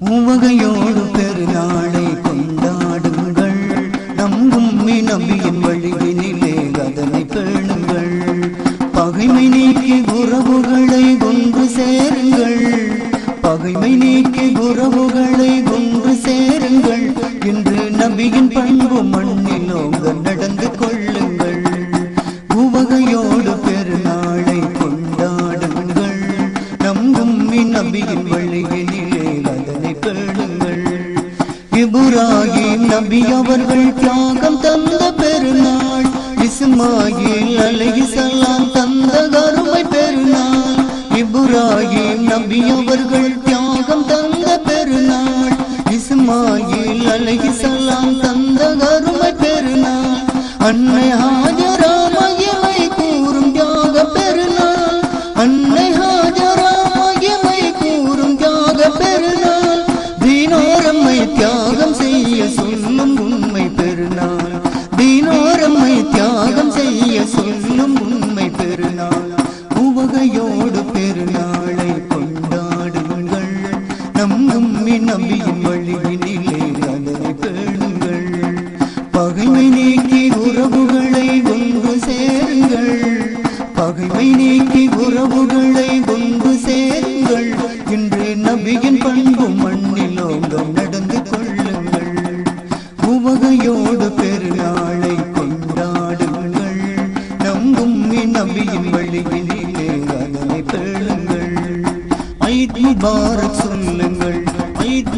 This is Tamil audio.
உவகையோடு பெருநாளை கொண்டாடுங்கள். நம்பும் உம்மி நபியின் வழியினிலே அதனை பேணுங்கள். பகைமை நீக்கி உறவுகளை ஒன்று சேருங்கள். பகைமை நீக்கி உறவுகளை ஒன்று சேருங்கள். இன்று நபியின் பண்பு மண்ணிலோங்க நடந்து கொள்ளுங்கள். உவகையோடு பெருநாளை கொண்டாடுங்கள். நம்பும் உம்மி நபியின் கேளுங்கள் பேணுங்கள் நபி அவர்கள் தியாகம் தந்த பெருநாள். இஸ்மாயில் அலகி அலைஹிஸ்ஸலாம் தந்த கருமை பெருநாள். இப்ராஹிம் நபி அவர்கள் தியாகம் தந்த பெருநாள். இஸ்மாயில் அலகி அலைஹிஸ்ஸலாம் தந்த கருமை பெருநாள். அன்னை ஹாஜரா செய்ய சொல்லும் உண்மை பெருநாள். உவகையோடு பெருநாளை கொண்டாடுங்கள். நம் உம்மி நம்பியின் வழியினிலே அதனை பேணுங்கள். பகைமை நீக்கி உறவுகளை ஒன்று சேருங்கள். பகைமை நீக்கி உறவுகளை ஒன்று சேருங்கள். இன்று நபியின் பண்பு மண்ணிலோங்கம் நடந்து கொள்ளுங்கள். உவகையோடு பெரு உம்மி நபியின் வழியினிலே அதனை பேணுங்கள் ஐத் முபாரக் சொல்லுங்கள் ஐத்